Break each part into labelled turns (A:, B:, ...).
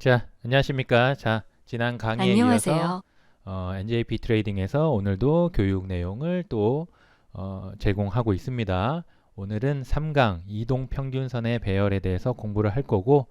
A: 자, 안녕하십니까. 자, 지난 강의에 이어서
B: 안녕하세요.
A: 어, NJP 트레이딩에서 오늘도 교육 내용을 또 어, 제공하고 있습니다. 오늘은 3강 이동 평균선의 배열에 대해서 공부를 할 거고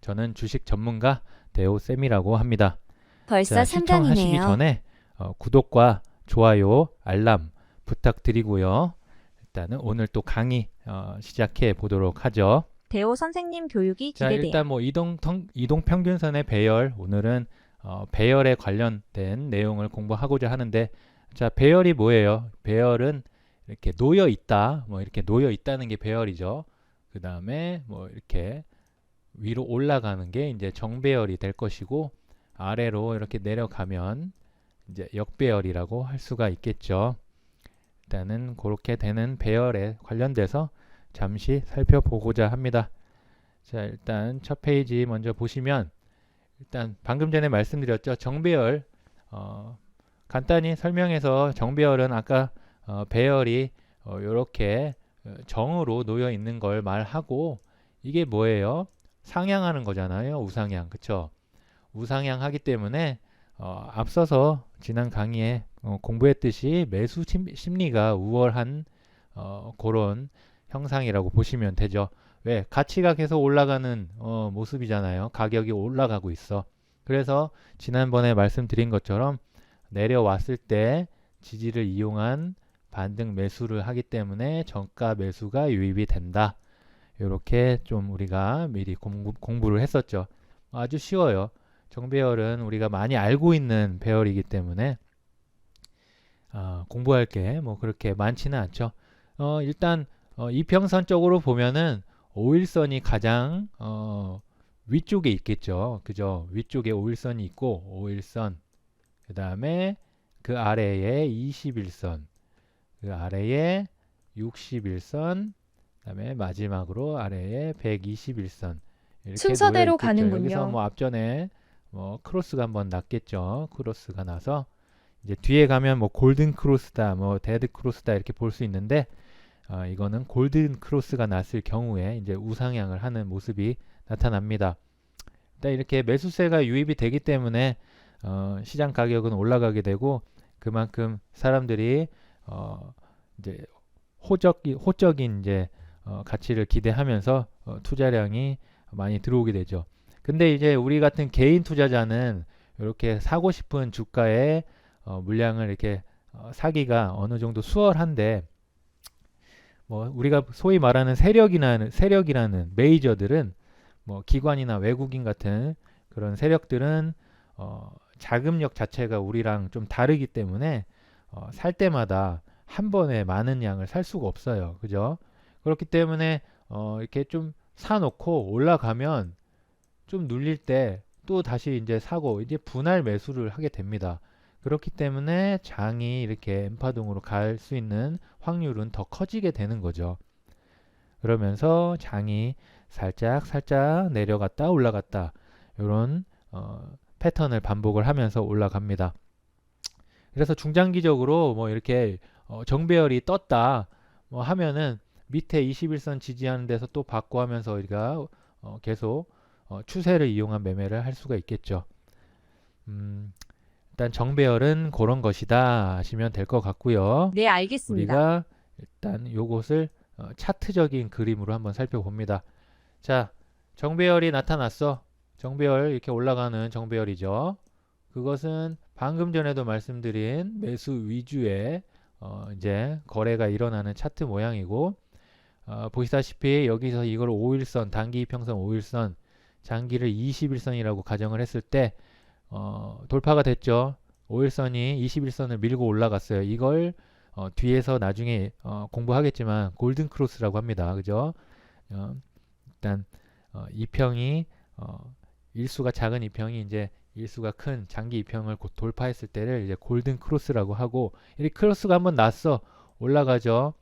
A: 저는 주식 전문가 대호 쌤이라고 합니다.
B: 벌써
A: 자, 시청하시기
B: 3강이네요.
A: 전에 어, 구독과 좋아요, 알람 부탁드리고요. 일단은 오늘 또 강의 어, 시작해 보도록 하죠.
C: 대호 선생님 교육이
A: 자,
C: 기대돼요.
A: 일단 뭐 이동 통, 이동 평균선의 배열 오늘은 어, 배열에 관련된 내용을 공부하고자 하는데 자, 배열이 뭐예요? 배열은 이렇게 놓여 있다. 뭐 이렇게 놓여 있다는 게 배열이죠. 그 다음에 뭐 이렇게 위로 올라가는 게 이제 정배열이 될 것이고 아래로 이렇게 내려가면 이제 역배열이라고 할 수가 있겠죠. 일단은 그렇게 되는 배열에 관련돼서 잠시 살펴보고자 합니다. 자, 일단 첫 페이지 먼저 보시면 일단 방금 전에 말씀드렸죠. 정배열 어, 간단히 설명해서 정배열은 아까 어, 배열이 어, 이렇게 정으로 놓여 있는 걸 말하고 이게 뭐예요? 상향하는 거잖아요. 우상향. 그쵸? 우상향 하기 때문에 어, 앞서서 지난 강의에 어, 공부했듯이 매수 심- 심리가 우월한 어, 그런 형상이라고 보시면 되죠. 왜? 가치가 계속 올라가는 어, 모습이잖아요. 가격이 올라가고 있어. 그래서 지난번에 말씀드린 것처럼 내려왔을 때 지지를 이용한 반등 매수를 하기 때문에 정가 매수가 유입이 된다. 이렇게 좀 우리가 미리 공부, 공부를 했었죠. 아주 쉬워요. 정배열은 우리가 많이 알고 있는 배열이기 때문에 아, 공부할 게 뭐 그렇게 많지는 않죠. 어, 일단 어, 이평선적으로 보면은 5일선이 가장 어, 위쪽에 있겠죠. 그죠? 위쪽에 5일선이 있고 5일선 그 다음에 그 아래에 21선 그 아래에 61선 그 다음에 마지막으로 아래에 121선 이렇게
C: 순서대로. 가는군요.
A: 여기서 뭐 앞전에 뭐 크로스가 한번 났겠죠. 크로스가 나서 이제 뒤에 가면 뭐 골든 크로스다, 뭐 데드 크로스다 이렇게 볼 수 있는데 어, 이거는 골든 크로스가 났을 경우에 이제 우상향을 하는 모습이 나타납니다. 일단 이렇게 매수세가 유입이 되기 때문에 어, 시장 가격은 올라가게 되고 그만큼 사람들이 어, 이제 호적이 호적인 이제 어, 가치를 기대하면서 어, 투자량이 많이 들어오게 되죠. 근데 이제 우리 같은 개인 투자자는 이렇게 사고 싶은 주가의 어, 물량을 이렇게 어, 사기가 어느 정도 수월한데 뭐 우리가 소위 말하는 세력이나 세력이라는 메이저들은 뭐 기관이나 외국인 같은 그런 세력들은 어, 자금력 자체가 우리랑 좀 다르기 때문에 어, 살 때마다 한 번에 많은 양을 살 수가 없어요. 그죠? 그렇기 때문에 어, 이렇게 좀 사놓고 올라가면 좀 눌릴 때 또 다시 이제 사고 이제 분할 매수를 하게 됩니다. 그렇기 때문에 장이 이렇게 엠파동으로 갈 수 있는 확률은 더 커지게 되는 거죠. 그러면서 장이 살짝 살짝 내려갔다 올라갔다 이런 어, 패턴을 반복을 하면서 올라갑니다. 그래서 중장기적으로 뭐 이렇게 어, 정배열이 떴다 뭐 하면은 밑에 21선 지지하는 데서 또 받고 하면서 우리가 어, 계속 어, 추세를 이용한 매매를 할 수가 있겠죠. 음, 일단 정배열은 그런 것이다 하시면 될 것 같고요.
C: 네, 알겠습니다.
A: 우리가 일단 요것을 어, 차트적인 그림으로 한번 살펴봅니다. 자, 정배열이 나타났어. 정배열 이렇게 올라가는 정배열이죠. 그것은 방금 전에도 말씀드린 매수 위주의 어, 이제 거래가 일어나는 차트 모양이고 어, 보시다시피 여기서 이걸 5일선 단기 이평선 5일선 장기를 21선이라고 가정을 했을 때 어, 돌파가 됐죠. 5일선이 21선을 밀고 올라갔어요. 이걸 어, 뒤에서 나중에 어, 공부하겠지만 골든 크로스라고 합니다. 그죠? 어, 일단 어, 이평이 어, 일수가 작은 이평이 이제 일수가 큰 장기 이평을 곧 돌파했을 때를 이제 골든 크로스라고 하고 이 크로스가 한번 났어 올라가죠.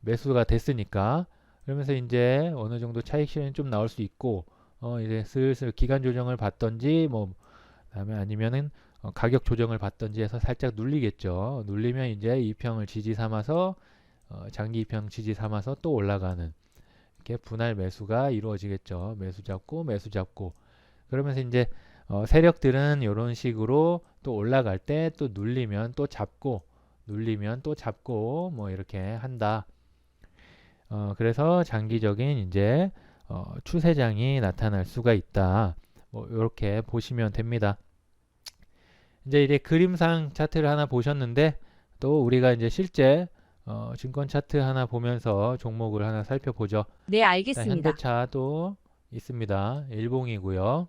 A: 매수가 됐으니까 그러면서 이제 어느 정도 차익 실현이 좀 나올 수 있고 어 이제 슬슬 기간 조정을 받던지 뭐그 다음에 아니면은 어, 가격 조정을 받던지 해서 살짝 눌리겠죠. 눌리면 이제 이평을 지지 삼아서 어, 장기 이평 지지 삼아서 또 올라가는 이렇게 분할 매수가 이루어지겠죠. 매수 잡고 매수 잡고 그러면서 이제 어, 세력들은 이런 식으로 또 올라갈 때 또 눌리면 또 잡고 눌리면 또 잡고 뭐 이렇게 한다. 어, 그래서 장기적인 이제 어, 추세장이 나타날 수가 있다. 뭐 이렇게 보시면 됩니다. 이제 이제 그림상 차트를 하나 보셨는데 또 우리가 이제 실제 어, 증권 차트 하나 보면서 종목을 하나 살펴보죠.
C: 네,
A: 자,
C: 알겠습니다.
A: 현대차도 있습니다. 일봉이고요.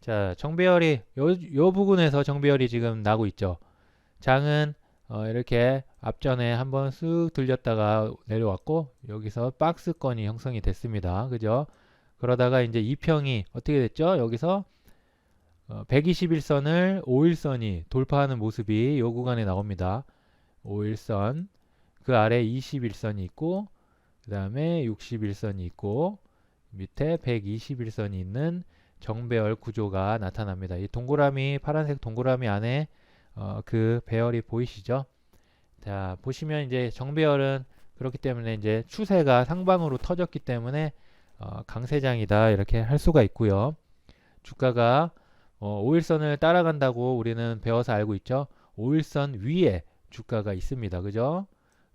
A: 자, 정배열이 요, 요 부분에서 정배열이 지금 나고 있죠. 장은 어, 이렇게 앞전에 한번 쓱 들렸다가 내려왔고 여기서 박스권이 형성이 됐습니다. 그죠? 그러다가 이제 이평이 어떻게 됐죠? 여기서 어, 121선을 5일선이 돌파하는 모습이 요 구간에 나옵니다. 5일선 그 아래 21선이 있고 그 다음에 61선이 있고 밑에 121선이 있는 정배열 구조가 나타납니다. 이 동그라미 파란색 동그라미 안에 어, 그 배열이 보이시죠? 자 보시면 이제 정배열은 그렇기 때문에 이제 추세가 상방으로 터졌기 때문에 어, 강세장이다 이렇게 할 수가 있고요. 주가가 어, 5일선을 따라간다고 우리는 배워서 알고 있죠. 5일선 위에 주가가 있습니다. 그죠?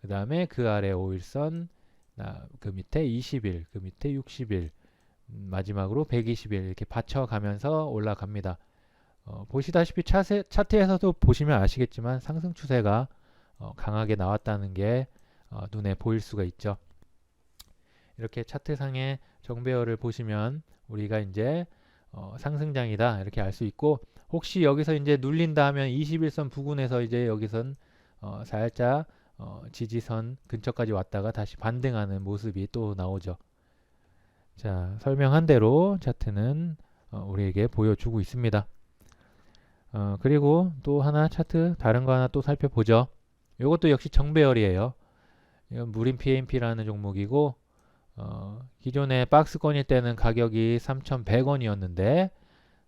A: 그 다음에 그 아래 5일선 나, 그 밑에 20일, 그 밑에 60일, 음, 마지막으로 120일 이렇게 받쳐가면서 올라갑니다. 어, 보시다시피 차세, 차트에서도 보시면 아시겠지만 상승 추세가 어, 강하게 나왔다는 게 어, 눈에 보일 수가 있죠. 이렇게 차트상의 정배열을 보시면 우리가 이제 어, 상승장이다 이렇게 알 수 있고 혹시 여기서 이제 눌린다 하면 21선 부근에서 이제 여기선 어, 살짝 어, 지지선 근처까지 왔다가 다시 반등하는 모습이 또 나오죠. 자, 설명한 대로 차트는 어, 우리에게 보여주고 있습니다. 어, 그리고 또 하나 차트 다른 거 하나 또 살펴보죠. 이것도 역시 정배열이에요. 이건 무림 PMP라는 종목이고 어, 기존에 박스권일 때는 가격이 3,100원이었는데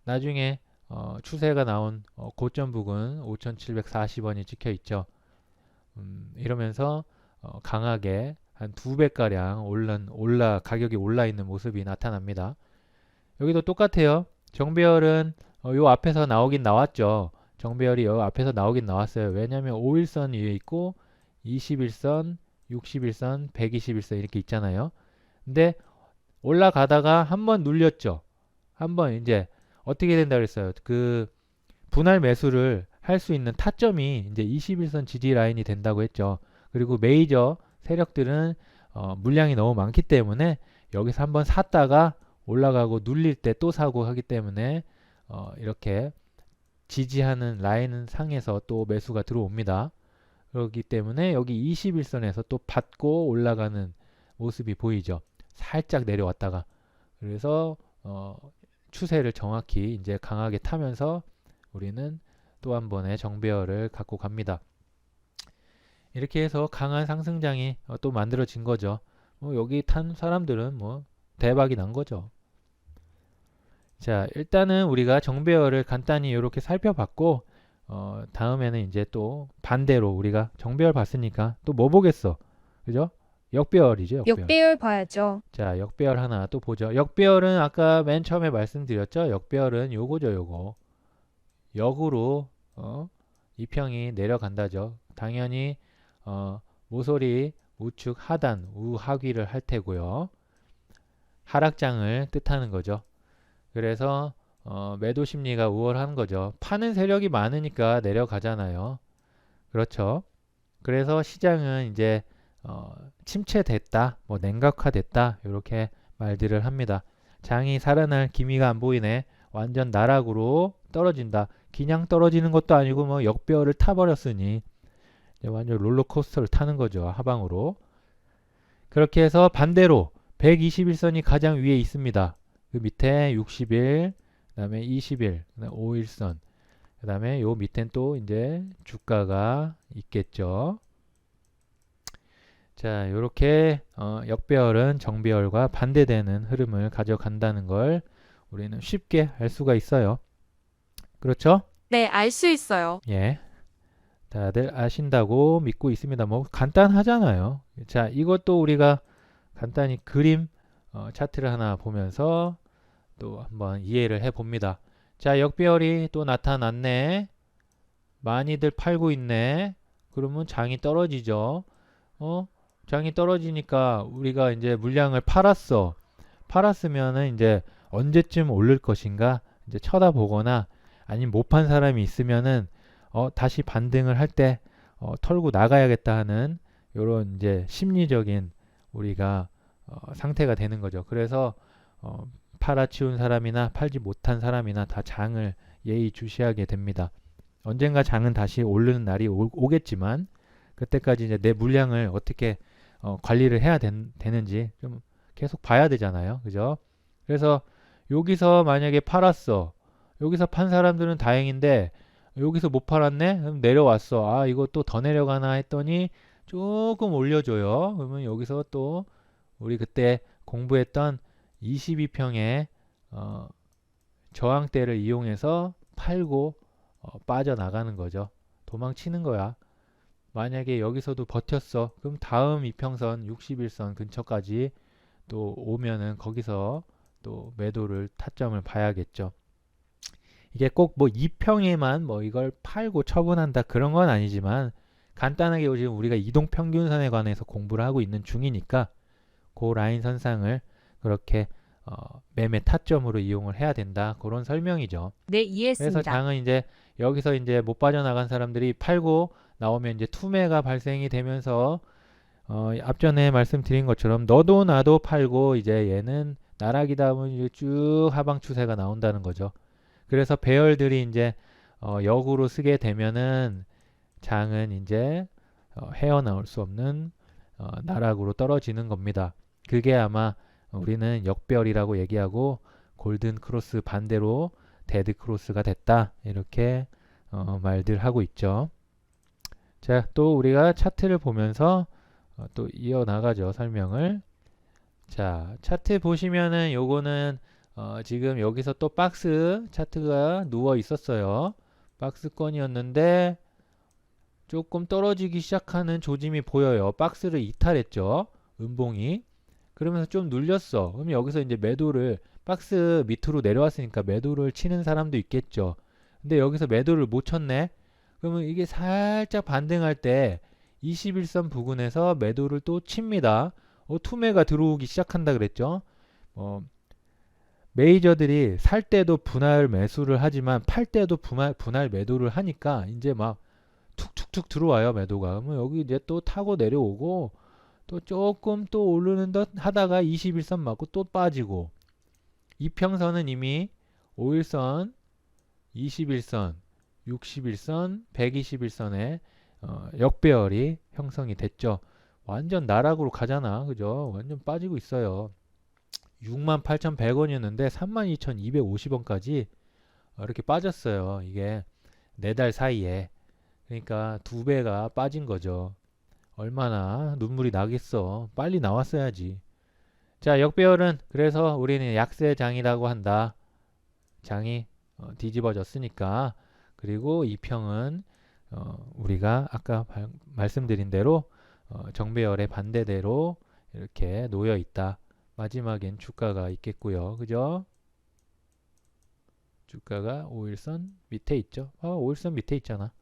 A: 나중에 어, 추세가 나온 어, 고점 부근 5,740원이 찍혀 있죠. 음, 이러면서 어, 강하게 한 두 배 가량 올라, 올라 가격이 올라 있는 모습이 나타납니다. 여기도 똑같아요. 정배열은 어, 요 앞에서 나오긴 나왔죠. 정배열이 요 앞에서 나오긴 나왔어요. 왜냐하면 5일선 위에 있고 21선, 61선, 121선 이렇게 있잖아요. 근데 올라가다가 한번 눌렸죠. 한번 이제 어떻게 된다 그랬어요. 그 분할 매수를 할 수 있는 타점이 이제 21선 지지 라인이 된다고 했죠. 그리고 메이저 세력들은 어, 물량이 너무 많기 때문에 여기서 한번 샀다가 올라가고 눌릴 때 또 사고 하기 때문에 어, 이렇게 지지하는 라인 상에서 또 매수가 들어옵니다. 그렇기 때문에 여기 21선에서 또 받고 올라가는 모습이 보이죠. 살짝 내려왔다가 그래서 어, 추세를 정확히 이제 강하게 타면서 우리는 또 한 번의 정배열을 갖고 갑니다. 이렇게 해서 강한 상승장이 어, 또 만들어진 거죠. 뭐 여기 탄 사람들은 뭐 대박이 난 거죠. 자, 일단은 우리가 정배열을 간단히 이렇게 살펴봤고 어, 다음에는 이제 또 반대로 우리가 정배열 봤으니까 또 뭐 보겠어? 그죠? 역배열이죠, 역배열.
B: 역배열 봐야죠.
A: 자, 역배열 하나 또 보죠. 역배열은 아까 맨 처음에 말씀드렸죠. 역배열은 요거죠, 요거. 역으로 어, 이평이 내려간다죠. 당연히 어, 모서리 우측 하단 우하귀를 할 테고요. 하락장을 뜻하는 거죠. 그래서 어, 매도 심리가 우월한 거죠. 파는 세력이 많으니까 내려가잖아요. 그렇죠. 그래서 시장은 이제 어, 침체됐다, 뭐 냉각화됐다 이렇게 말들을 합니다. 장이 살아날 기미가 안 보이네. 완전 나락으로 떨어진다. 그냥 떨어지는 것도 아니고 뭐 역배열을 타버렸으니 완전 롤러코스터를 타는 거죠. 하방으로. 그렇게 해서 반대로 121선이 가장 위에 있습니다. 그 밑에 60일, 그다음에 20일, 그다음에 5일선, 그다음에 요 밑엔 또 이제 주가가 있겠죠. 자, 이렇게 어, 역배열은 정배열과 반대되는 흐름을 가져간다는 걸 우리는 쉽게 알 수가 있어요. 그렇죠?
B: 네, 알 수 있어요.
A: 예. 다들 아신다고 믿고 있습니다. 뭐 간단하잖아요. 자, 이것도 우리가 간단히 그림 어, 차트를 하나 보면서 또 한번 이해를 해 봅니다. 자, 역배열이 또 나타났네. 많이들 팔고 있네. 그러면 장이 떨어지죠. 어? 장이 떨어지니까 우리가 이제 물량을 팔았어. 팔았으면은 이제 언제쯤 오를 것인가 이제 쳐다보거나 아니면 못 판 사람이 있으면은 어, 다시 반등을 할때 어, 털고 나가야겠다 하는 요런 이제 심리적인 우리가 어, 상태가 되는 거죠. 그래서 어, 팔아치운 사람이나 팔지 못한 사람이나 다 장을 예의주시하게 됩니다. 언젠가 장은 다시 오르는 날이 오, 오겠지만 그때까지 이제 내 물량을 어떻게 어, 관리를 해야 된, 되는지 좀 계속 봐야 되잖아요. 그죠? 그래서 여기서 만약에 팔았어. 여기서 판 사람들은 다행인데 여기서 못 팔았네? 그럼 내려왔어. 아, 이거 또 더 내려가나 했더니 조금 올려줘요. 그러면 여기서 또 우리 그때 공부했던 22평의 어, 저항대를 이용해서 팔고 어, 빠져나가는 거죠. 도망치는 거야. 만약에 여기서도 버텼어. 그럼 다음 이평선 61선 근처까지 또 오면은 거기서 또 매도를 타점을 봐야겠죠. 이게 꼭뭐 2평에만 뭐 이걸 팔고 처분한다 그런 건 아니지만 간단하게 지금 우리가 이동 평균선에 관해서 공부를 하고 있는 중이니까 그 라인 선상을 그렇게 어, 매매 타점으로 이용을 해야 된다 그런 설명이죠.
C: 네,
A: 그래서
C: 이해했습니다.
A: 장은 이제 여기서 이제 못 빠져나간 사람들이 팔고 나오면 이제 투매가 발생이 되면서 어, 앞전에 말씀드린 것처럼 너도 나도 팔고 이제 얘는 나락이다 보면 쭉 하방 추세가 나온다는 거죠. 그래서 배열들이 이제 어, 역으로 쓰게 되면은 장은 이제 어, 헤어나올 수 없는 어, 나락으로 떨어지는 겁니다. 그게 아마 우리는 역별이라고 얘기하고 골든 크로스 반대로 데드 크로스가 됐다 이렇게 어, 말들 하고 있죠. 자, 또 우리가 차트를 보면서 어, 또 이어 나가죠 설명을. 자, 차트 보시면은 요거는 어, 지금 여기서 또 박스 차트가 누워 있었어요. 박스권이었는데 조금 떨어지기 시작하는 조짐이 보여요. 박스를 이탈했죠. 음봉이. 그러면서 좀 눌렸어. 그럼 여기서 이제 매도를 박스 밑으로 내려왔으니까 매도를 치는 사람도 있겠죠. 근데 여기서 매도를 못 쳤네. 그러면 이게 살짝 반등할 때 21선 부근에서 매도를 또 칩니다. 어, 투매가 들어오기 시작한다 그랬죠. 어, 메이저들이 살 때도 분할 매수를 하지만 팔 때도 분할, 분할 매도를 하니까 이제 막 툭툭툭 들어와요 매도가. 그러면 여기 이제 또 타고 내려오고 또 조금 또 오르는 듯 하다가 21선 맞고 또 빠지고 이평선은 이미 5일선, 21선, 61선, 121선에 어, 역배열이 형성이 됐죠. 완전 나락으로 가잖아. 그죠? 완전 빠지고 있어요. 68,100원이었는데 32,250원까지 이렇게 빠졌어요. 이게 네 달 사이에. 그러니까 두 배가 빠진 거죠. 얼마나 눈물이 나겠어. 빨리 나왔어야지. 자, 역배열은 그래서 우리는 약세 장이라고 한다. 장이 어, 뒤집어졌으니까. 그리고 이평은 어, 우리가 아까 발- 말씀드린 대로 어, 정배열의 반대대로 이렇게 놓여 있다. 마지막엔 주가가 있겠고요. 그죠? 주가가 5일선 밑에 있죠. 아, 5일선 밑에 있잖아.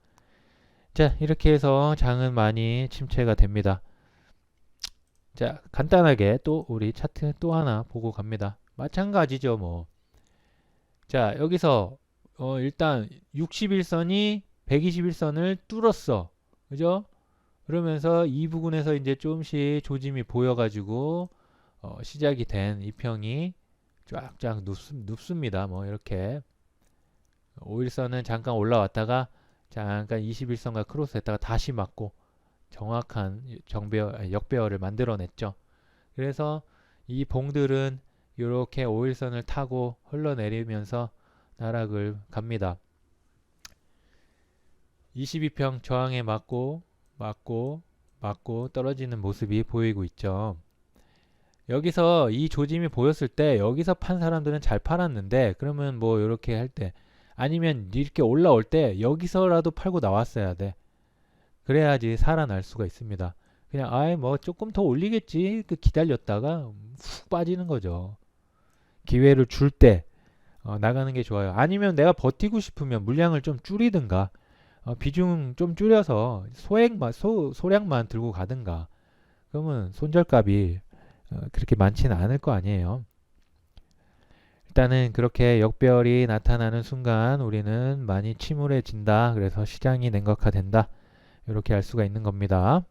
A: 자, 이렇게 해서 장은 많이 침체가 됩니다. 자, 간단하게 또 우리 차트 또 하나 보고 갑니다. 마찬가지죠, 뭐. 자, 여기서 어, 일단 61선이 121선을 뚫었어. 그죠? 그러면서 이 부분에서 이제 조금씩 조짐이 보여가지고 어, 시작이 된 이 평이 쫙쫙 눕, 눕습니다. 뭐 이렇게 5일선은 잠깐 올라왔다가 잠깐 21선과 크로스 했다가 다시 맞고 정확한 정배열, 역배열을 만들어냈죠. 그래서 이 봉들은 이렇게 5일선을 타고 흘러내리면서 나락을 갑니다. 22평 저항에 맞고 맞고 맞고 떨어지는 모습이 보이고 있죠. 여기서 이 조짐이 보였을 때 여기서 판 사람들은 잘 팔았는데 그러면 뭐 이렇게 할 때 아니면 이렇게 올라올 때 여기서라도 팔고 나왔어야 돼. 그래야지 살아날 수가 있습니다. 그냥 아예 뭐 조금 더 올리겠지 그 기다렸다가 훅 빠지는 거죠. 기회를 줄 때 어, 나가는 게 좋아요. 아니면 내가 버티고 싶으면 물량을 좀 줄이든가 어, 비중 좀 줄여서 소액만 소, 소량만 들고 가든가 그러면 손절값이 어, 그렇게 많지는 않을 거 아니에요. 일단은 그렇게 역별이 나타나는 순간 우리는 많이 침울해진다. 그래서 시장이 냉각화된다. 이렇게 알 수가 있는 겁니다.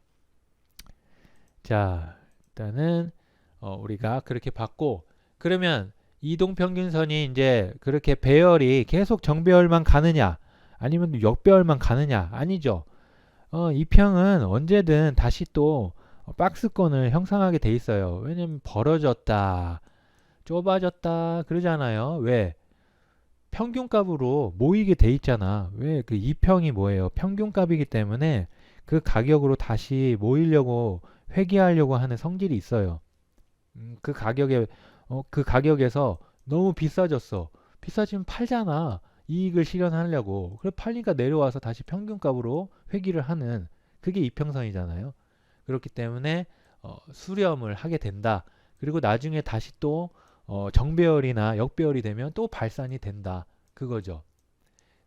A: 자, 일단은 어, 우리가 그렇게 봤고 그러면 이동 평균선이 이제 그렇게 배열이 계속 정배열만 가느냐 아니면 역배열만 가느냐 아니죠. 어, 이 평은 언제든 다시 또 박스권을 형성하게 돼 있어요. 왜냐면 벌어졌다, 좁아졌다 그러잖아요. 왜? 평균값으로 모이게 돼 있잖아. 왜? 그 이평이 뭐예요? 평균값이기 때문에 그 가격으로 다시 모이려고 회귀하려고 하는 성질이 있어요. 음, 그 가격에 어, 그 가격에서 너무 비싸졌어. 비싸지면 팔잖아. 이익을 실현하려고. 그래 팔리니까 내려와서 다시 평균값으로 회귀를 하는 그게 이평선이잖아요. 그렇기 때문에 어, 수렴을 하게 된다. 그리고 나중에 다시 또 어, 정배열이나 역배열이 되면 또 발산이 된다. 그거죠.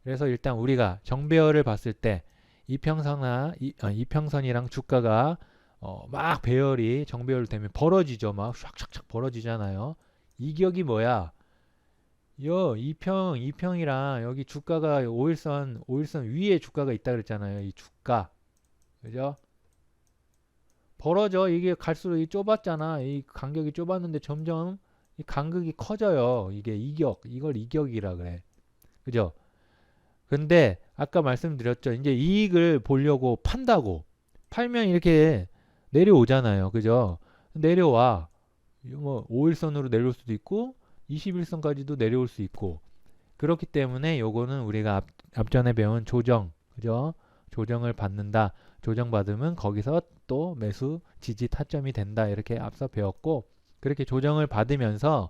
A: 그래서 일단 우리가 정배열을 봤을 때 이평선이나 이, 아, 이평선이랑 주가가 어, 막 배열이 정배열 되면 벌어지죠. 막 샥샥샥 벌어지잖아요. 이격이 뭐야? 요 이평 이평이랑 여기 주가가 5일선 5일선 위에 주가가 있다 그랬잖아요. 이 주가. 그죠? 벌어져. 이게 갈수록 이 좁았잖아. 이 간격이 좁았는데 점점 이 간극이 커져요. 이게 이격. 이걸 이격이라 그래. 그죠? 근데 아까 말씀드렸죠. 이제 이익을 보려고 판다고. 팔면 이렇게 내려오잖아요. 그죠? 내려와. 뭐 5일선으로 내려올 수도 있고 21선까지도 내려올 수 있고 그렇기 때문에 요거는 우리가 앞, 앞전에 배운 조정 그죠? 조정을 받는다. 조정 받으면 거기서 또 매수 지지 타점이 된다. 이렇게 앞서 배웠고 그렇게 조정을 받으면서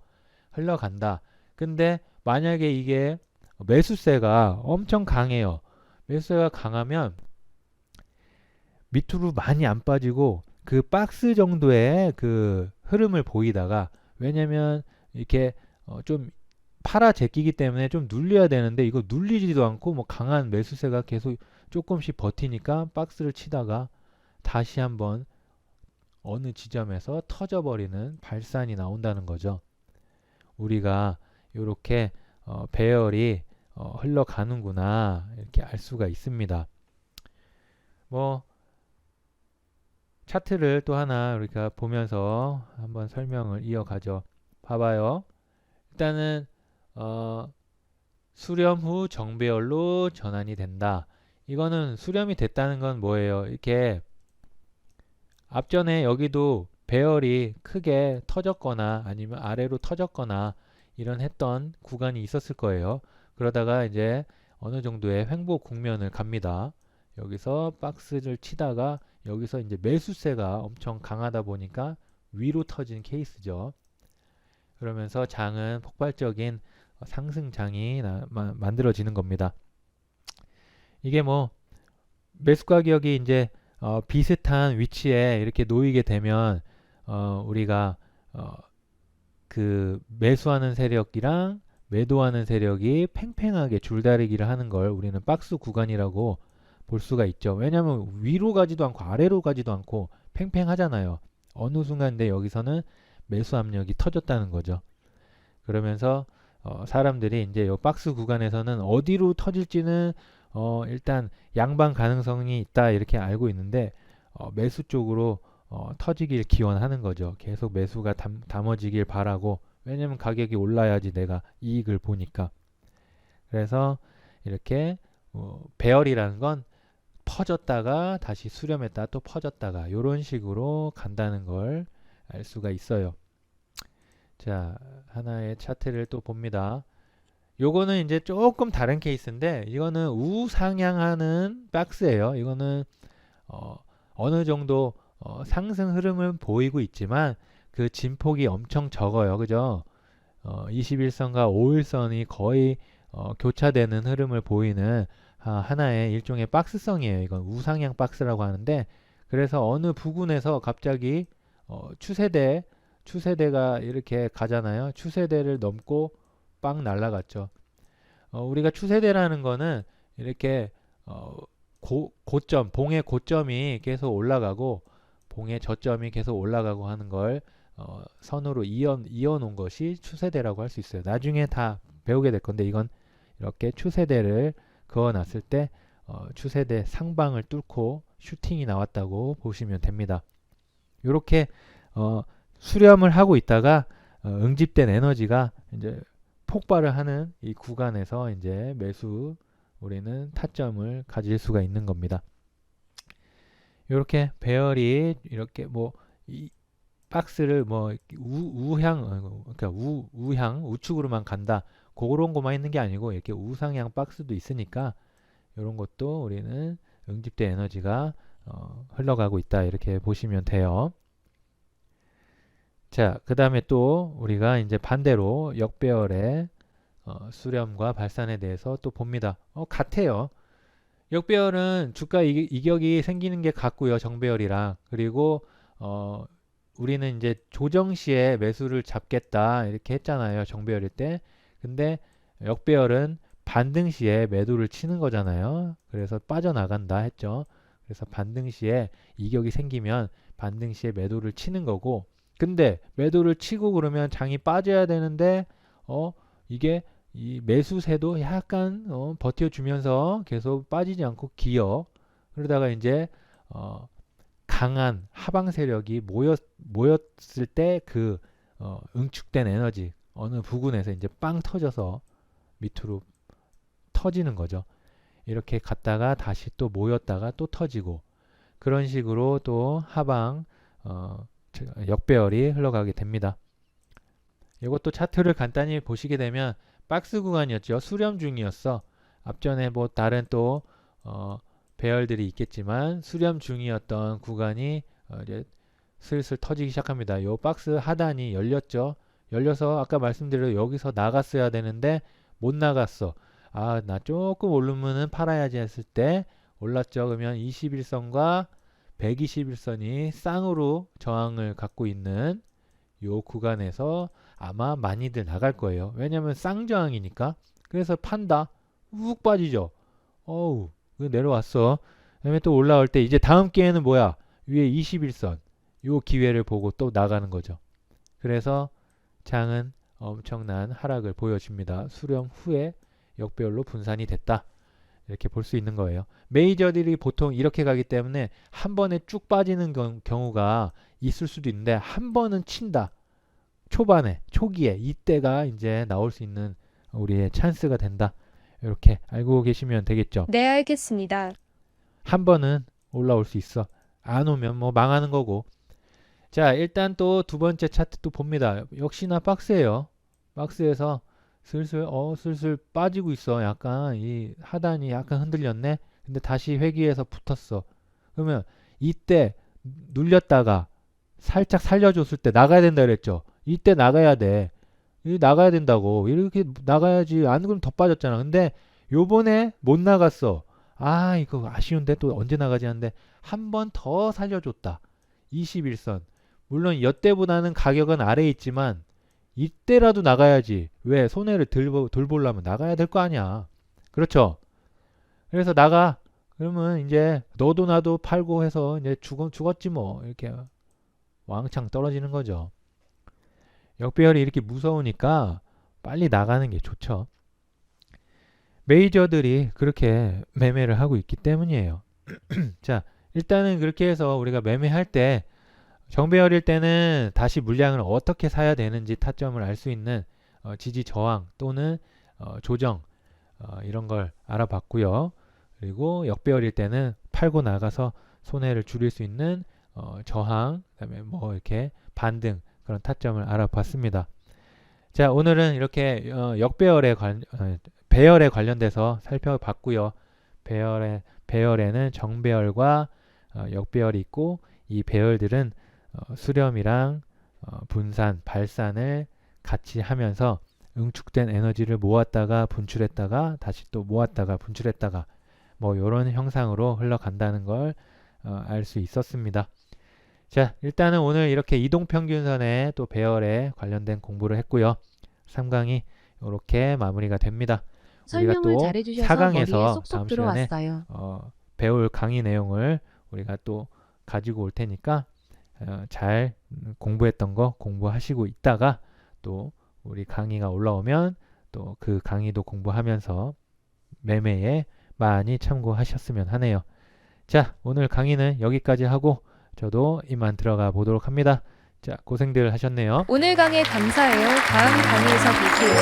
A: 흘러간다. 근데 만약에 이게 매수세가 엄청 강해요. 매수세가 강하면 밑으로 많이 안 빠지고 그 박스 정도의 그 흐름을 보이다가 왜냐면 이렇게 어 좀 팔아 제끼기 때문에 좀 눌려야 되는데 이거 눌리지도 않고 뭐 강한 매수세가 계속 조금씩 버티니까 박스를 치다가 다시 한번 어느 지점에서 터져버리는 발산이 나온다는 거죠. 우리가 이렇게 어 배열이 어 흘러가는구나 이렇게 알 수가 있습니다. 뭐 차트를 또 하나 우리가 보면서 한번 설명을 이어가죠. 봐봐요. 일단은 어, 수렴 후 정배열로 전환이 된다. 이거는 수렴이 됐다는 건 뭐예요? 이렇게 앞전에 여기도 배열이 크게 터졌거나 아니면 아래로 터졌거나 이런 했던 구간이 있었을 거예요. 그러다가 이제 어느 정도의 횡보 국면을 갑니다. 여기서 박스를 치다가 여기서 이제 매수세가 엄청 강하다 보니까 위로 터진 케이스죠. 그러면서 장은 폭발적인 상승장이 만들어지는 겁니다. 이게 뭐 매수 가격이 이제 어, 비슷한 위치에 이렇게 놓이게 되면 어, 우리가 어, 그 매수하는 세력이랑 매도하는 세력이 팽팽하게 줄다리기를 하는 걸 우리는 박스 구간이라고 볼 수가 있죠. 왜냐하면 위로 가지도 않고 아래로 가지도 않고 팽팽하잖아요. 어느 순간인데 여기서는 매수 압력이 터졌다는 거죠. 그러면서 어, 사람들이 이제 요 박스 구간에서는 어디로 터질지는 어, 일단 양방 가능성이 있다 이렇게 알고 있는데 어, 매수 쪽으로 어, 터지길 기원하는 거죠. 계속 매수가 담, 담아지길 바라고 왜냐면 가격이 올라야지 내가 이익을 보니까 그래서 이렇게 어, 배열이라는 건 퍼졌다가 다시 수렴했다 또 퍼졌다가 이런 식으로 간다는 걸 알 수가 있어요. 자, 하나의 차트를 또 봅니다. 요거는 이제 조금 다른 케이스인데 이거는 우상향하는 박스예요. 이거는 어, 어느 정도 어, 상승 흐름을 보이고 있지만 그 진폭이 엄청 적어요. 그죠? 어, 21선과 5일선이 거의 어, 교차되는 흐름을 보이는 아, 하나의 일종의 박스성이에요. 이건 우상향 박스라고 하는데 그래서 어느 부근에서 갑자기 어, 추세대 추세대가 이렇게 가잖아요. 추세대를 넘고 빵 날라갔죠. 어, 우리가 추세대라는 거는 이렇게 어, 고, 고점, 봉의 고점이 계속 올라가고 봉의 저점이 계속 올라가고 하는 걸 어, 선으로 이어, 이어 놓은 것이 추세대라고 할 수 있어요. 나중에 다 배우게 될 건데 이건 이렇게 추세대를 그어 놨을 때 어, 추세대 상방을 뚫고 슈팅이 나왔다고 보시면 됩니다. 이렇게 어, 수렴을 하고 있다가 어, 응집된 에너지가 이제 폭발을 하는 이 구간에서 이제 매수 우리는 타점을 가질 수가 있는 겁니다. 이렇게 배열이 이렇게 뭐 이 박스를 뭐 우, 우향 어, 그러니까 우, 우향 우측으로만 간다 그런 것만 있는 게 아니고 이렇게 우상향 박스도 있으니까 이런 것도 우리는 응집된 에너지가 어, 흘러가고 있다 이렇게 보시면 돼요. 자, 그 다음에 또 우리가 이제 반대로 역배열의 어, 수렴과 발산에 대해서 또 봅니다. 어, 같아요. 역배열은 주가 이, 이격이 생기는 게 같고요. 정배열이랑. 그리고 어, 우리는 이제 조정 시에 매수를 잡겠다 이렇게 했잖아요. 정배열일 때. 근데 역배열은 반등 시에 매도를 치는 거잖아요. 그래서 빠져나간다 했죠. 그래서 반등 시에 이격이 생기면 반등 시에 매도를 치는 거고 근데 매도를 치고 그러면 장이 빠져야 되는데 어 이게 이 매수세도 약간 어, 버텨주면서 계속 빠지지 않고 기어 그러다가 이제 어, 강한 하방 세력이 모였 모였을 때 그 어, 응축된 에너지 어느 부근에서 이제 빵 터져서 밑으로 터지는 거죠. 이렇게 갔다가 다시 또 모였다가 또 터지고 그런 식으로 또 하방 어, 역배열이 흘러가게 됩니다. 이것도 차트를 간단히 보시게 되면 박스 구간이었죠. 수렴 중이었어. 앞전에 뭐 다른 또 어, 배열들이 있겠지만 수렴 중이었던 구간이 어, 이제 슬슬 터지기 시작합니다. 요 박스 하단이 열렸죠. 열려서 아까 말씀드린 여기서 나갔어야 되는데 못 나갔어. 아, 나 조금 오르면은 팔아야지 했을 때 올랐죠. 그러면 21선과 121선이 쌍으로 저항을 갖고 있는 요 구간에서 아마 많이들 나갈 거예요. 왜냐면 쌍저항이니까. 그래서 판다. 훅 빠지죠. 어우, 내려왔어. 그다음에 또 올라올 때 이제 다음 기회는 뭐야? 위에 21선. 요 기회를 보고 또 나가는 거죠. 그래서 장은 엄청난 하락을 보여줍니다. 수렴 후에 역배열로 분산이 됐다. 이렇게 볼 수 있는 거예요. 메이저들이 보통 이렇게 가기 때문에 한 번에 쭉 빠지는 경, 경우가 있을 수도 있는데 한 번은 친다. 초반에 초기에 이때가 이제 나올 수 있는 우리의 찬스가 된다. 이렇게 알고 계시면 되겠죠.
B: 네, 알겠습니다.
A: 한 번은 올라올 수 있어. 안 오면 뭐 망하는 거고. 자, 일단 또 두 번째 차트 또 봅니다. 역시나 박스예요. 박스에서 슬슬 어 슬슬 빠지고 있어. 약간 이 하단이 약간 흔들렸네. 근데 다시 회귀해서 붙었어. 그러면 이때 눌렸다가 살짝 살려줬을 때 나가야 된다 그랬죠. 이때 나가야 돼. 이 나가야 된다고. 이렇게 나가야지. 안 그러면 더 빠졌잖아. 근데 요번에 못 나갔어. 아, 이거 아쉬운데 또 언제 나가지 하는데 한 번 더 살려줬다. 21선. 물론 여때보다는 가격은 아래에 있지만 이때라도 나가야지. 왜? 손해를 들, 돌보려면 나가야 될 거 아니야. 그렇죠? 그래서 나가. 그러면 이제 너도 나도 팔고 해서 이제 죽, 죽었지 뭐. 이렇게 왕창 떨어지는 거죠. 역배열이 이렇게 무서우니까 빨리 나가는 게 좋죠. 메이저들이 그렇게 매매를 하고 있기 때문이에요. 자, 일단은 그렇게 해서 우리가 매매할 때 정배열일 때는 다시 물량을 어떻게 사야 되는지 타점을 알 수 있는 어, 지지 저항 또는 어, 조정 어, 이런 걸 알아봤고요. 그리고 역배열일 때는 팔고 나가서 손해를 줄일 수 있는 어, 저항, 그다음에 뭐 이렇게 반등 그런 타점을 알아봤습니다. 자, 오늘은 이렇게 어, 역배열에 관 어, 배열에 관련돼서 살펴봤고요. 배열에 배열에는 정배열과 어, 역배열이 있고 이 배열들은 어, 수렴이랑 어, 분산, 발산을 같이 하면서 응축된 에너지를 모았다가 분출했다가 다시 또 모았다가 분출했다가 뭐 이런 형상으로 흘러간다는 걸알수 있었습니다. 자, 일단은 오늘 이렇게 이동평균선의 또 배열에 관련된 공부를 했고요. 3강이 이렇게 마무리가 됩니다. 우리가 또
D: 잘해주셔서
A: 사강에서
D: 머리에 쏙쏙
A: 다음 시간에
D: 들어왔어요.
A: 어, 배울 강의 내용을 우리가 또 가지고 올 테니까 어, 잘 공부했던 거 공부하시고 있다가 또 우리 강의가 올라오면 또 그 강의도 공부하면서 매매에 많이 참고하셨으면 하네요. 자, 오늘 강의는 여기까지 하고 저도 이만 들어가 보도록 합니다. 자, 고생들 하셨네요.
B: 오늘 강의 감사해요. 다음 강의에서 뵐게요.